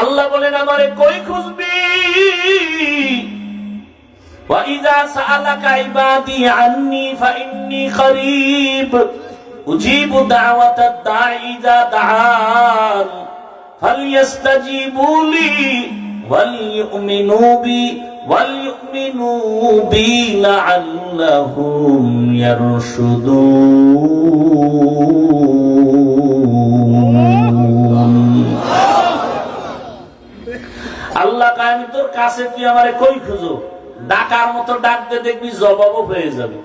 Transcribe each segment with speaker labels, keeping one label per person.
Speaker 1: আল্লাহ বলেন আমারে কই খুঁজবি وإذا سألك عبادي عني فإني قريب أجيب دعوة الداع إذا دعان فليستجيبوا لي وليؤمنوا بي وليؤمنوا بي لعلهم يرشدون আল্লাহ কয়, আমি তোর কাছে তুই আমারে কই খুঁজো? ডাকার মতো ডাকতে দেখবি জবাবও পেয়ে যাবি।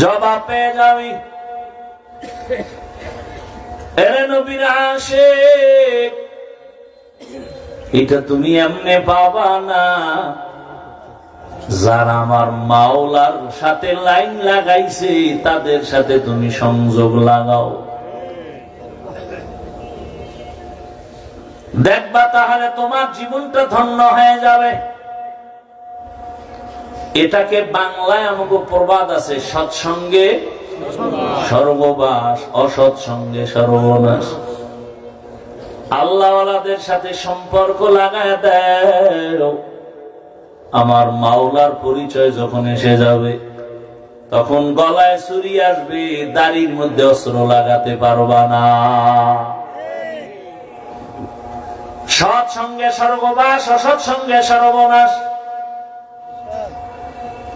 Speaker 1: জবাব পেয়ে যাবি। এটা তুমি এমনে পাবা না যারা আমার মাওলার সাথে লাইন লাগাইছে তাদের সাথে তুমি সংযোগ লাগাও। দেখবা তাহলে তোমার জীবনটা ধন্য হয়ে যাবে। এটাকে বাংলায় আমাকে প্রবাদ আছে, সৎসঙ্গে সর্ববাস, অসৎসঙ্গে সর্বনাশ। আল্লাহওয়ালাদের সাথে সম্পর্ক লাগায় দেয় আমার মাওলার পরিচয় যখন এসে যাবে, তখন গলায় ছুরি আসবে, দাড়ির মধ্যে অস্ত্র লাগাতে পারবা না। সৎ সঙ্গে সর্ববাস, অসৎ সঙ্গে সর্বনাশ।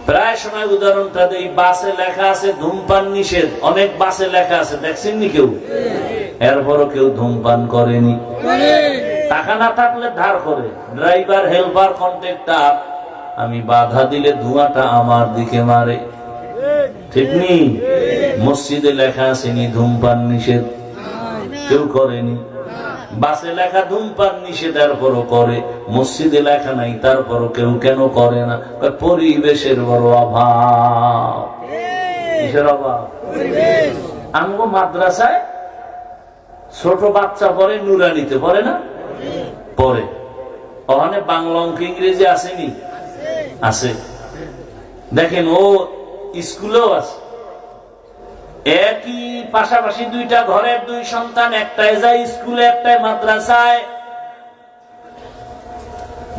Speaker 1: প্রায় সময় উদাহরণটা দেই বাসে লেখা আছে, ধূমপান নিষেধ। অনেক বাসে লেখা আছে দেখছেন নি কেউ? এরপরও কেউ ধূমপান করেনি। টাকা না থাকলে ধার করে। ড্রাইভার, হেল্পার, কন্ট্রাক্টর, আমি বাধা দিলে ধোঁয়াটা আমার দিকে মারে। ঠিক নি? মসজিদে লেখা আছে নি, ধূমপান নিষেধ। কেউ করেনি। বাসে লেখা ধূমপান নিষেধের পরও করে মসজিদে লেখা নাই তারপরও কেউ কেন করে না? পরিবেশের বড় অভাব। কিসের অভাব? আমগো মাদ্রাসায় ছোট বাচ্চা পড়ে নুরানিতে পড়ে না? পড়ে। ওখানে বাংলা অঙ্ক ইংরেজি আসেনি? আছে দেখেন ও স্কুলেও আছে একই পাশাপাশি দুইটা ঘরের দুই সন্তান একটাই যায় স্কুলে একটাই মাদ্রাসায়।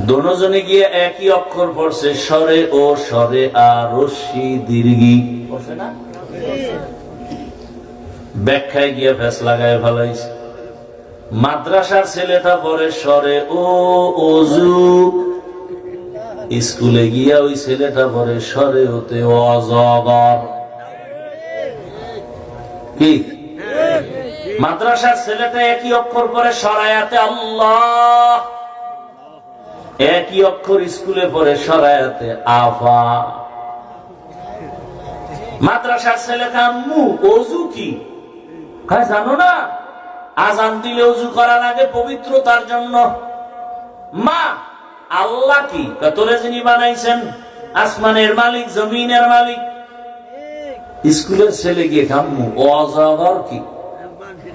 Speaker 1: দোনোজনে গিয়ে একই অক্ষর পড়ছে স্বরে ও স্বরে আর রশ্মি দীর্ঘি। পড়ছে না? ব্যাখ্যায় গিয়ে ফেস লাগায় ফেলাইছে। মাদ্রাসার ছেলেটা পড়ে স্বরে ও অজু। স্কুলে গিয়া ওই ছেলেটা পরে সরে হতে অজগর। মাদ্রাসার ছেলেটা একই অক্ষর পরে সরায়াতে আল্লাহ। একই অক্ষর স্কুলে পড়ে, সরায়াতে আফা। মাদ্রাসার ছেলে কাম্মু অজু কি? জানো না? আজান দিলে অজু করা লাগে পবিত্রতার জন্য। মা, আল্লাহ কি? তোরে যিনি বানাইছেন, আসমানের মালিক, জমিনের মালিক। স্কুলের ছেলে গিয়ে খাম্মু অজাগর কি?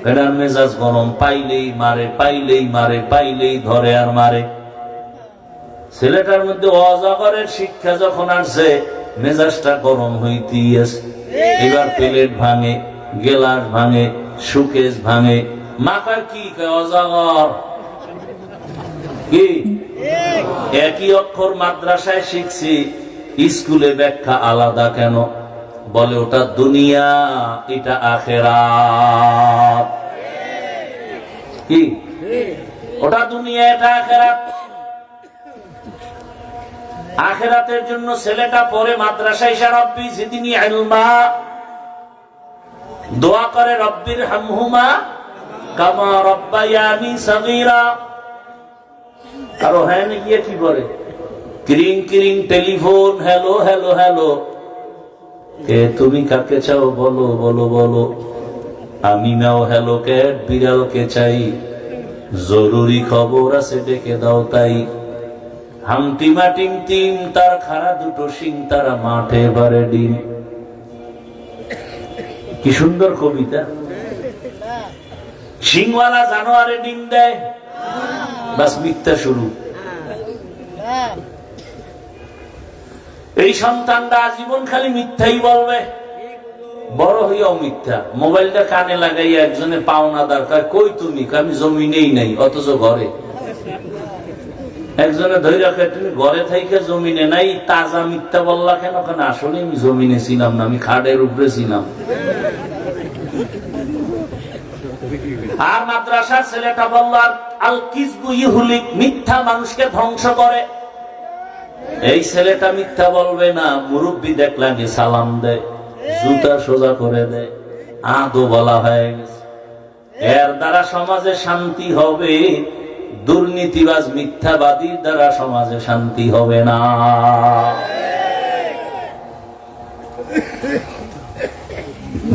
Speaker 1: এটার মেজাজ গরম, পাইলেই মারে পাইলেই মারে, পাইলেই ধরে আর মারে। ছেলেটার মধ্যে অজাগরের শিক্ষা যখন আসছে, মেজাজটা গরম হইতেই আছে। এবার প্লেট ভাঙে, গেলাস ভাঙে, সুকেশ ভাঙে। মাকার কি অজাগর? কি? একই অক্ষর মাদ্রাসায় শিখছি, স্কুলে ব্যাখ্যা আলাদা কেন? বলে ওটা দুনিয়া, এটা আখেরাত। কি? ওটা দুনিয়া, এটা আখেরাত। আখেরাতের জন্য ছেলেটা পরে মাদ্রাসায় সে রব্বি জিদিনী ইলমা। দোয়া করে রব্বির হামহুমা, কামা রব্বায়ানি সগীরা। আর ওখানে গিয়ে কি করে? ক্রিং ক্রিং, টেলিফোন, হ্যালো হ্যালো হ্যালো। কে তুমি কাকে চাও বলো বলো বলো। আমি নাও হ্যালো ক্যাট বিড়ালকে চাই। জরুরি খবর আছে, ডেকে দাও তাই। হামটিমা টিম টিম তার খারা দুটো সিং তারা মাঠে বারে ডিম। কি সুন্দর কবিতা। সিংওয়ালা জানোয়ারে ডিম দেয়। বাস মিথ্যা শুরু। এই সন্তানরা জীবন খালি মিথ্যাই বলবে। বড় হইয়াও মিথ্যা। মোবাইলটা কানে লাগাইয়া একজনে পাওনা দরকার, কই তুমি? আমি জমিনেই নাই, অথচ ঘরে। একজনে ধরে রাখে তুমি ঘরে থাইকে জমিনে নাই, তাজা মিথ্যা বললা কেন? কেন আসলে আমি জমিনে ছিলাম না, আমি খাটের উপরে ছিলাম। আর মাদ্রাসার ছেলেটা বলল, আর আল কিসবু ইহুলিক, মিথ্যা মানুষকে ধ্বংস করে। এই ছেলেটা মিথ্যা বলবে না, মুরব্বী দেখলাম সালাম দেয় জুতা সোজা করে দেয় আদো বলা হয়ে গেছে। এর দ্বারা সমাজে শান্তি হবে, দুর্নীতিবাজ মিথ্যাবাদীর দ্বারা সমাজে শান্তি হবে না।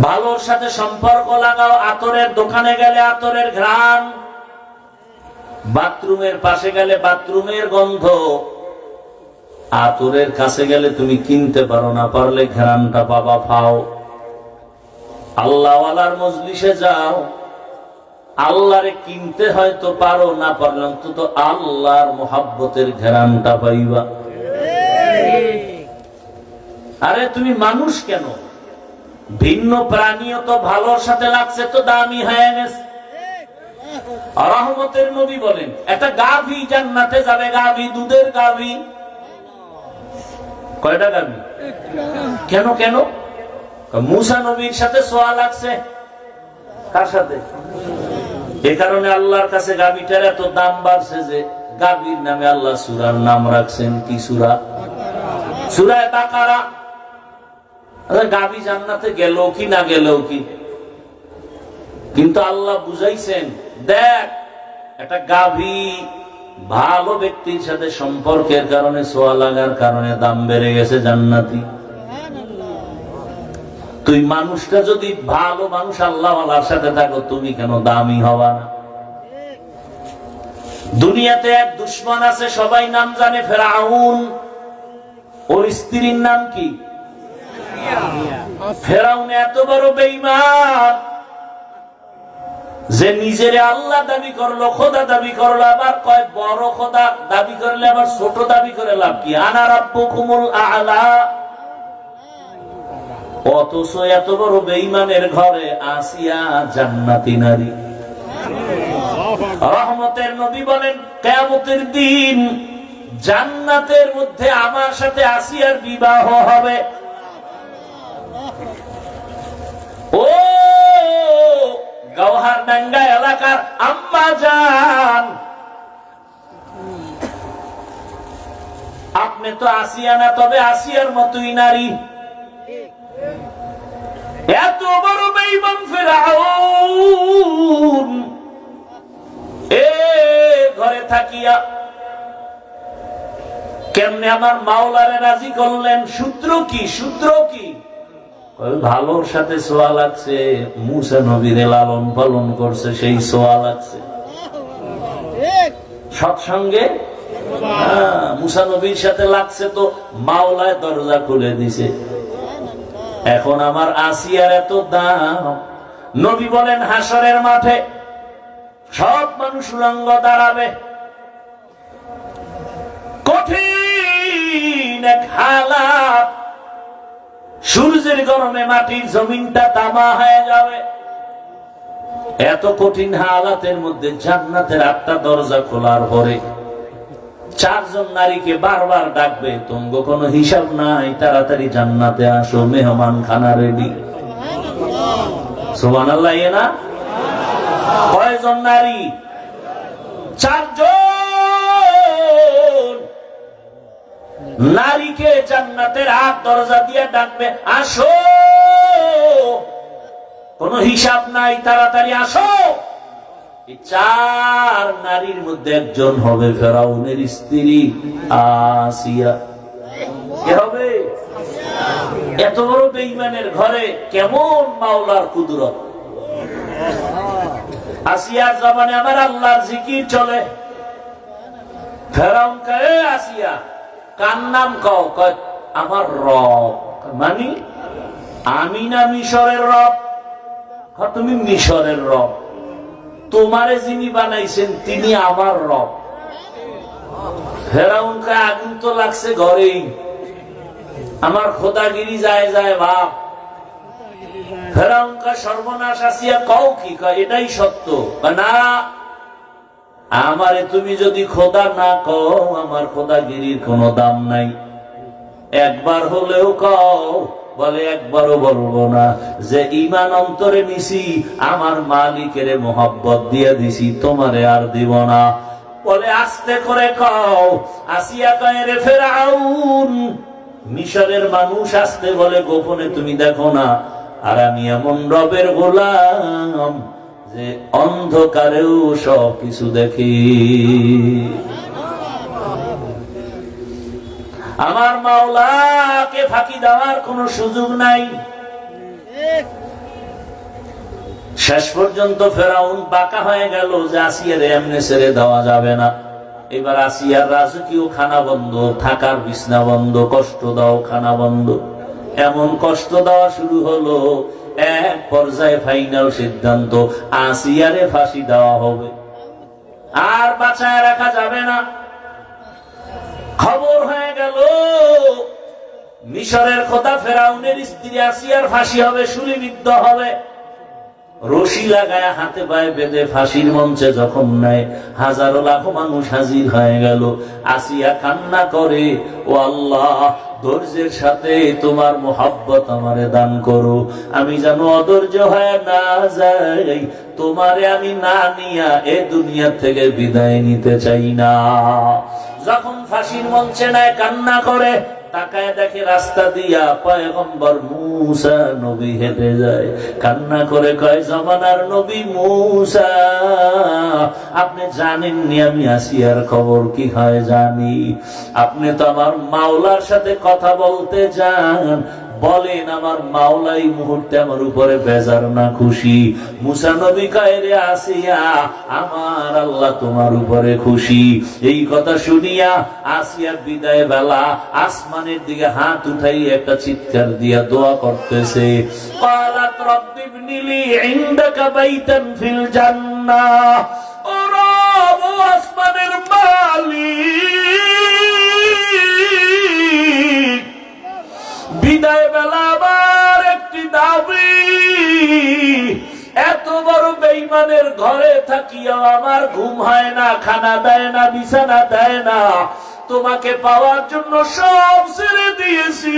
Speaker 1: ভালোর সাথে সম্পর্ক লাগাও, আতরের দোকানে গেলে আতরের ঘ্রাণ, বাথরুমের পাশে গেলে বাথরুমের গন্ধ আতরের কাছে গেলে তুমি কিনতে পারো না, পারলে ঘ্রাণটা বাবা পাও। আল্লাহওয়ালার মজলিসে যাও। আল্লাহরে কিনতে হয়তো পারো না, পারলে অন্তত আল্লাহর মোহাব্বতের ঘেরানটা পাইবা। আরে, তুমি মানুষ কেন? ভিন্ন প্রাণীও তো ভালোর সাথে লাগছে, তো দামি হয়ে গেছে। রহমতের নবী বলেন, একটা গাভী জান্নাতে যাবে, গাভী, দুধের গাভী। কয়টা গাভী কেন কেন? মুসা নবীর সাথে সোয়া লাগছে। কার সাথে? এ কারণে আল্লাহর কাছে গাভীটার এত দাম বাড়ছে যে গাভীর নামে আল্লাহ সুরার নাম রাখছেন কি সুরা? সুরায় বাকারা। গাভী জান্নাতে গেল কি, না গেল কি? কিন্তু আল্লাহ বুঝাইছেন, দেখ, একটা গাভী ভালো ব্যক্তির সাথে সম্পর্কের কারণে সোয়া লাগার কারণে দাম বেড়ে গেছে জান্নাতি। তুই মানুষটা যদি ভালো মানুষ আল্লাহ আল্লাহর সাথে থাকো, তুমি কেন দামি হবা না? দুনিয়াতে এক দুশ্মন আছে, সবাই নাম জানে ফেরাউন। ওর স্ত্রীর নাম কি? ফেরাউন। এত বড় বেইমান যে নিজের আল্লাহ দাবি করল, খোদা দাবি করল, আবার কয়, বড় খোদা দাবি করলে আবার ছোট দাবি করে লাভ কি? আনা রাব্বু কুমুল আলা। অথচ এত বড় বেইমানের ঘরে আসিয়া জান্নাতি নারী। রহমতের নবী বলেন কেমতের দিন জান্নাতের মধ্যে আমার সাথে আসিয়ার বিবাহ হবে। ও গৌহার ডাঙ্গা এলাকার আম্মা যান আপনি তো আসিয়া না, তবে আসিয়ার মতোই নারী। এত বড় বেইমান ফেরাউন। এ ঘরে থাকিয়া কেমনে আমার মাওলারে রাজি করলেন? সূত্র কি? সূত্র কি? ভালোর সাথে সোয়া লাগছে মুসা নবীরে লালন পালন করছে সেই সোয়া লাগছে। সৎসঙ্গে? হ্যাঁ, মুসা নবীর সাথে লাগছে তো মাওলায় দরজা খুলে দিছে। এখন আমার আসিয়ার এত দাম নবী বলেন হাসরের মাঠে সব মানুষ উলঙ্গ দাঁড়াবে। কঠিন এক হালাত সূর্যের গরমে মাটির জমিনটা তামা হয়ে যাবে। এত কঠিন হালাতের মধ্যে জান্নাতের আটটা দরজা খোলার পরে চারজন নারীকে বারবার ডাকবে তঙ্গ কোনো হিসাব নাই, তাড়াতাড়ি জান্নাতে আসো মেহমান খানা রেডি সোমান আল্লাহ ইয়ে না? কয়জন নারী? চারজন। নারীকে জান্নাতের আট দরজা দিয়ে ডাকবে, আসো! কোন হিসাব নাই, তাড়াতাড়ি আসো! চার নারীর মধ্যে একজন হবে ফেরাউনের স্ত্রী আসিয়া। কে হবে? এত বড় বেইমানের ঘরে কেমন মাওলার কুদরত? আসিয়ার জবানে আমার আল্লাহর জিকির চলে। ফেরাউন কে আসিয়া! কার নাম কও? আমার রব। মানি, আমি না মিশরের রব? তুমি মিশরের রব। তোমারে যিনি বানাইছেন, তিনি আমার রব। ফেরাউনকে আগুন তো লাগছে ঘরেই। আমার খোদাগিরি যায় যায় বাপ ফেরাউনকা সর্বনাশ আসিয়া কও কি? এটাই সত্য। না আমারে তুমি যদি খোদা না কও, আমার খোদাগিরির কোনো দাম নাই। একবার হলেও কও, বলে একবারও বলব না। যে ইমান অন্তরে নিছি, আমার মালিকের মোহাব্বত দিয়ে দিছি, তোমারে আর দিব না। বলে, আস্তে করে কও, আসিয়া কয় রে ফেরাউন, মিশরের মানুষ আসতে বলে, গোপনে তুমি দেখো না। আর আমি এমন রবের গোলাম। যে অন্ধকারেও সব কিছু দেখি। আমার মাওলাকে ফাঁকি দেওয়ার কোনো সুযোগ নাই। শেষ পর্যন্ত ফেরাউন বাঁকা হয়ে গেল যে আসিয়ার এমনি ছেড়ে দেওয়া যাবে না। এবার আসিয়ার রাজকীয় খানা বন্ধ, থাকার বিছনা বন্ধ, কষ্ট দাও খানা বন্ধ। এমন কষ্ট দেওয়া শুরু হলো এক পর্যায়ে ফাইনাল সিদ্ধান্ত, আসিয়ারে ফাঁসি দেওয়া হবে। আর বাঁচায় রাখা যাবে না। খবর হয়ে গেল, মিশরের খোদা ফেরাউনের স্ত্রী আসিয়ার ফাঁসি হবে সুলিবিদ্ধ হবে। রশি লাগায় হাতে পায়ে বেঁধে ফাঁসির মঞ্চে যখন নেয়। হাজারো লাখো মানুষ হাজির হয়ে গেল। আসিয়া কান্না করে, ও আল্লাহ ধৈর্যের সাথে তোমার মোহাব্বত আমারে দান করো। আমি যেন অধৈর্য হয়ে না যাই, তোমারে আমি না নিয়া এ দুনিয়া থেকে বিদায় নিতে চাই না। যখন ফাঁসির মঞ্চে নেয় কান্না করে তাকায় দেখে রাস্তা দিয়া পয়গম্বর মুসা নবী হেঁটে যায়। কান্না করে কয়, জমানার নবী মূসা, আপনি জানেননি আমি আসিয়ার খবর কি হয় জানি? আপনি তো আমার মাওলার সাথে কথা বলতে যান বলেন আমার মাওলাই মুহূর্তে আমার উপরে বেজার না খুশি মুসা নবী কায়রে আসিয়া আমার আল্লাহ তোমার উপরে খুশি এই কথা শুনিয়া আসিয়া বিদায় বেলা আসমানের দিকে হাত উঠাই একটা চিৎকার দিয়া দোয়া করতেছে قالت رب ابن لي عندك بيتا في الجنة ও রব, ও আসমানের মালিক বিদায় বেলা আবার একটি দাবি। এত বড় বেইমানের ঘরে থাকিয়াও আমার ঘুম হয় না, খানা দেয় না, বিছানা দেয় না। তোমাকে পাওয়ার জন্য সব ছেড়ে দিয়েছি।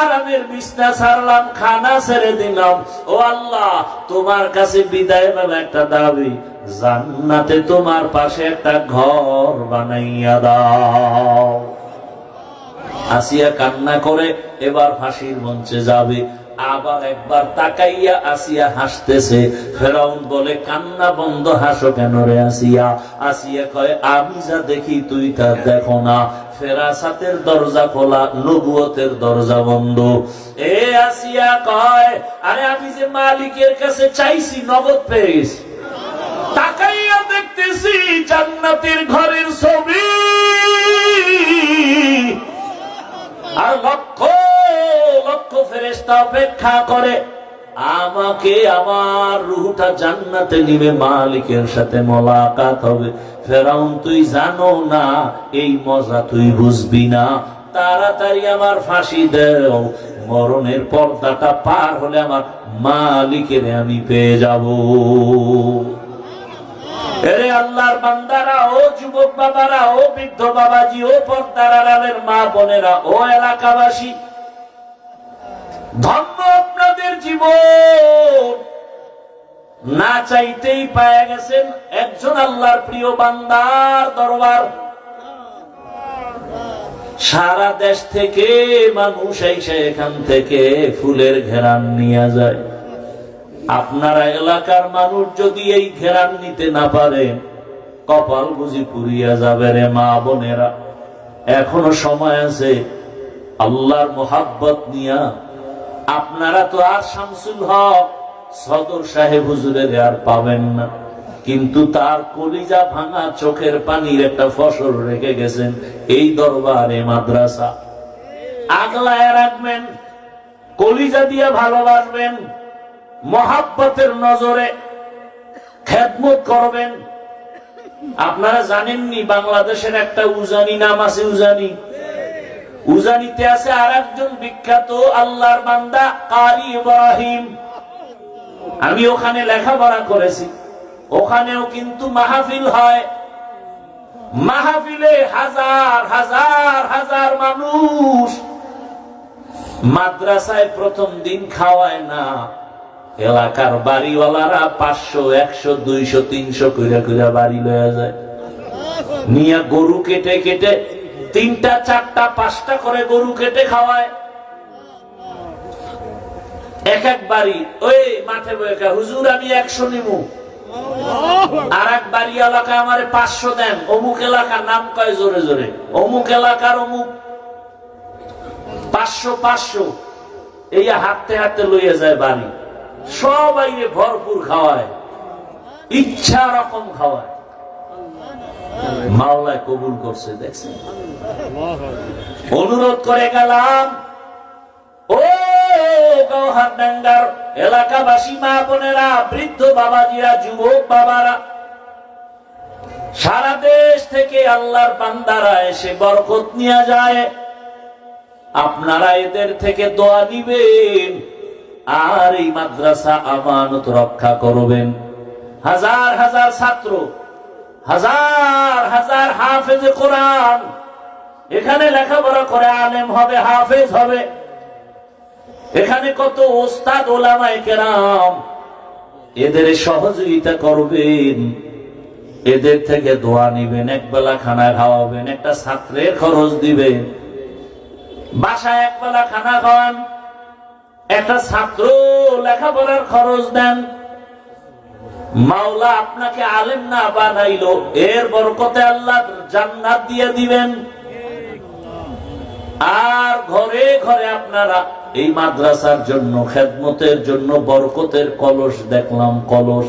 Speaker 1: আরামের বিছনা ছাড়লাম, খানা ছেড়ে দিলাম। ও আল্লাহ, তোমার কাছে বিদায় বেলা একটা দাবি, জান্নাতে তোমার পাশে একটা ঘর বানাইয়া দাও। আসিয়া কান্না করে এবার ফাঁসির মঞ্চে যাবে। আবার একবার তাকাইয়া আসিয়া হাসতেছে। ফেরাউন বলে, কান্না বন্ধ, হাসো কেন রে আসিয়া? আসিয়া কয়, আমি যা দেখি তুই তা দেখো না। ফেরাসাতের দরজা খোলা, নবুয়তের দরজা বন্ধ। এ আসিয়া কয়, আরে আমি যে মালিকের কাছে চাইছি, নগদ পেয়ে গেছি তাকাইয়া দেখতেছি জান্নাতের ঘরের ছবি। আর ফেরেস্তা অপেক্ষা করে, আমাকে আমার রুহটা জান্নাতে নিবে, মালিকের সাথে মোলাকাত হবে। ফেরাউন, তুই জানো না, এই মজা তুই বুঝবি না। তাড়াতাড়ি আমার ফাঁসি দেও, মরণের পর্দাটা পার হলে আমার মালিকের আমি পেয়ে যাব। এরে আল্লাহর বান্দারা, ও যুবক বাবারা, ও বৃদ্ধ বাবাজি, ও পর্দার আড়ালের মা বোনেরা, ও এলাকাবাসী ধন্য আপনাদের জীবন। না চাইতেই পায়ে গেছেন একজন আল্লাহর প্রিয় বান্দার দরবার। সারা দেশ থেকে মানুষ এসে এখান থেকে ফুলের ঘেরান নিয়ে যায়। আপনারা এলাকার মানুষ যদি এই ঘেরান নিতে না পারে, কপাল বুঝি পুরিয়া যাবে রে মা বোনেরা। এখনও সময় আছে আল্লাহর মোহাব্বত নিয়া আপনারা তো আর শামসুল হক, সদর সাহেব হুজুরের আর পাবেন না। কিন্তু তার কলিজা ভাঙা চোখের পানির একটা ফসল রেখে গেছেন এই দরবারে মাদ্রাসা। আগলায় রাখবেন, কলিজা দিয়ে ভালোবাসবেন, মহাব্বতের নজরে খেদমত করবেন। আপনারা জানেননি বাংলাদেশের একটা উজানি নাম আছে উজানি। উজানিতে আছে আর একজন বিখ্যাত আল্লাহর বান্দা কারি ইব্রাহিম। আমি ওখানে লেখাপড়া করেছি। ওখানেও কিন্তু মাহফিল হয়। মাহফিলে হাজার হাজার হাজার মানুষ। মাদ্রাসায় প্রথম দিন খাওয়ায় না। এলাকার বাড়িওয়ালারা পাঁচশো, একশো, দুইশো, তিনশো কইরা কইরা বাড়ি লয়ে যায়। নিয়ে গরু কেটে কেটে তিনটা, চারটা, পাঁচটা করে গরু কেটে খাওয়ায়। এক এক বাড়ি। ওই মাঠে বয়ে হুজুর, আমি একশো নিমু। আর এক বাড়ি এলাকায় আমার পাঁচশো দেন। অমুক এলাকার নাম কয় জোরে জোরে? অমুক এলাকার অমুক। পাঁচশো পাঁচশো। এই হাঁটতে হাঁটতে লইয়া যায় বাড়ি। সবাই ভরপুর খাওয়ায়। ইচ্ছা রকম খাওয়ায়। মাওলায় কবুল করছে, দেখছেন? অনুরোধ করে গেলাম, ও গৌহার ডাঙ্গার এলাকাবাসী, মা বোনেরা, বৃদ্ধ বাবাজিরা, যুবক বাবারা, সারা দেশ থেকে আল্লাহর বান্দারা এসে বরকত নিয়ে যায়। আপনারা এদের থেকে দোয়া নিবেন আর এই মাদ্রাসা আমানত রক্ষা করবেন। হাজার হাজার ছাত্র, হাজার হাজার হাফেজ কোরআন এখানে লেখাপড়া করে আলেম হবে, হাফেজ হবে। এখানে কত ওস্তাদ ওলামায় কেরাম। এদের সহযোগিতা করবেন। এদের থেকে দোয়া নিবেন, এক বেলা খানা খাওয়াবেন, একটা ছাত্রের খরচ দিবেন। বাসায় এক বেলা খানা খাওয়ান, একটা ছাত্র লেখাপড়ার খরচ দেন। মাওলা আপনাকে আলেম না বানাইলো, এর বরকতে আল্লাহ জান্নাত দিয়ে দিবেন। আর ঘরে ঘরে আপনারা এই মাদ্রাসার জন্য, খেদমতের জন্য, বরকতের কলস দেখলাম, কলস।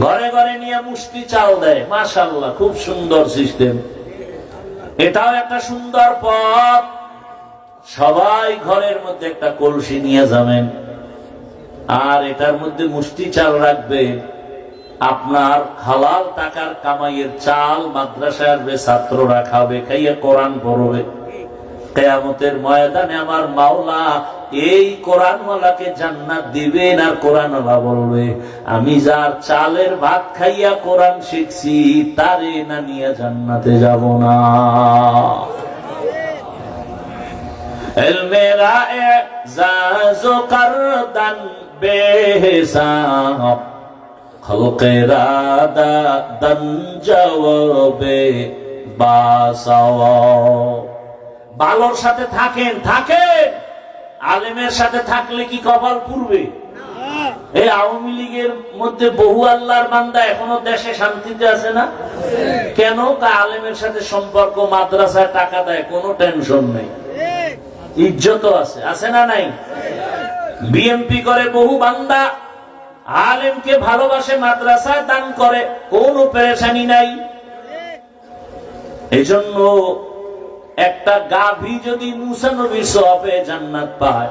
Speaker 1: ঘরে ঘরে নিয়ে মুষ্টি চাল দেয় মাশাল্লাহ খুব সুন্দর সিস্টেম এটাও একটা সুন্দর পথ। সবাই ঘরের মধ্যে একটা কলসি নিয়ে যাবেন। আর এটার মধ্যে মুষ্টি চাল রাখবে। আপনার হালাল টাকার কামাইয়ের চাল মাদ্রাসায় আসবে ছাত্ররা খাবে, খাইয়ে কোরআন পড়বে। কেয়ামতের ময়দানে আমার মাওলা এই কোরআনওয়ালাকে জান্নাত দিবেন আর কোরআনওয়ালা বলবে, আমি যার চালের ভাত খাইয়া কোরআন শিখছি, তারে না নিয়ে জান্নাতে যাব না। মেরা এজাজো করদান বেহিসাব খলকেরা দান বালোর সাথে থাকেন থাকেন আলেমের সাথে থাকলে কি কপাল পুরবে এই আওয়ামী লীগের মধ্যে বহু আল্লাহর বান্দা এখনও দেশে শান্তিতে আছে না? কেন? তা আলেমের সাথে সম্পর্ক মাদ্রাসায় টাকা দেয় কোনো টেনশন নেই। ইজ্জত আছে। আছে না নাই? বিএমপি করে বহু বান্দা আলেমকে ভালোবাসে, মাদ্রাসায় দান করে, কোনো পেরেশানি নাই। এজন্য একটা গাভী যদি জান্নাত পায়,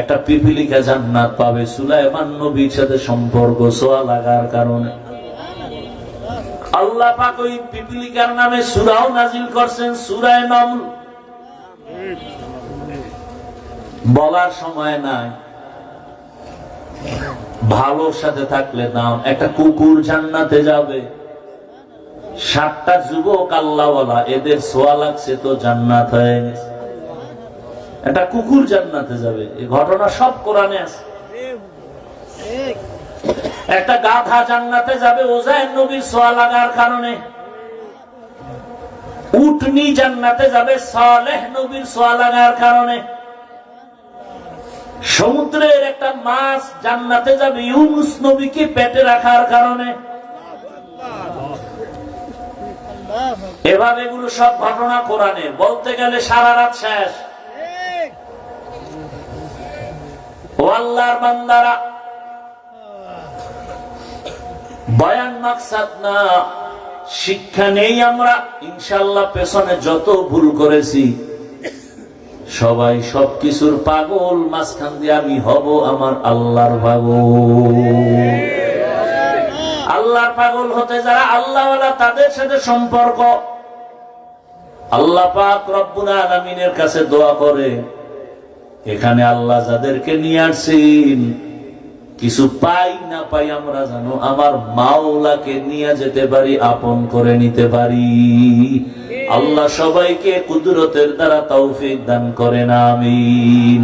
Speaker 1: একটা পিপিলিকা জান্নাত পাবে। সুলাইমান নবীর সাথে সম্পর্ক সোয়া লাগার কারণে। আল্লাহ পাক ওই পিপিলিকার নামে সুরাও নাজিল করছেন, সুরায় বলার সময় নাই। ভালোর সাথে থাকলে নাম একটা কুকুর জান্নাতে যাবে। সাতটা যুবক আল্লাহওয়ালা, এদের সোয়া লাগছে তো জান্নাত হয়ে গেছে। একটা কুকুর জান্নাতে যাবে এই ঘটনা সব কোরআনে আছে। একটা গাধা জান্নাতে যাবে ওজায়ের নবীর সোয়া লাগার কারণে। উটনি জান্নাতে যাবে, সালেহ নবীর সোয়া লাগার কারণে। সমুদ্রের একটা মাছ জান্নাতে যাবে ইউনুস নবীকে পেটে রাখার কারণে। এভাবে এগুলো সব ঘটনা কোরআনে। বলতে গেলে সারা রাত শেষ। শিক্ষা নেই আমরা। ইনশাল্লাহ পেছনে যত ভুল করেছি সবাই সবকিছুর পাগল, মাঝখান দিয়ে আমি হব আমার আল্লাহর পাগল। আল্লাহর পাগল হতে যারা আল্লাহ তাদের সাথে সম্পর্ক। আল্লাহ পাক রব্বুল আলামিনের কাছে দোয়া করে, এখানে আল্লাহ যাদেরকে নিয়ে আসছেন, কিছু পাই না পাই আমরা জানো আমার মাওলাকে নিয়ে যেতে পারি, আপন করে নিতে পারি। আল্লাহ সবাইকে কুদরতের দ্বারা তৌফিক দান করেন আমিন।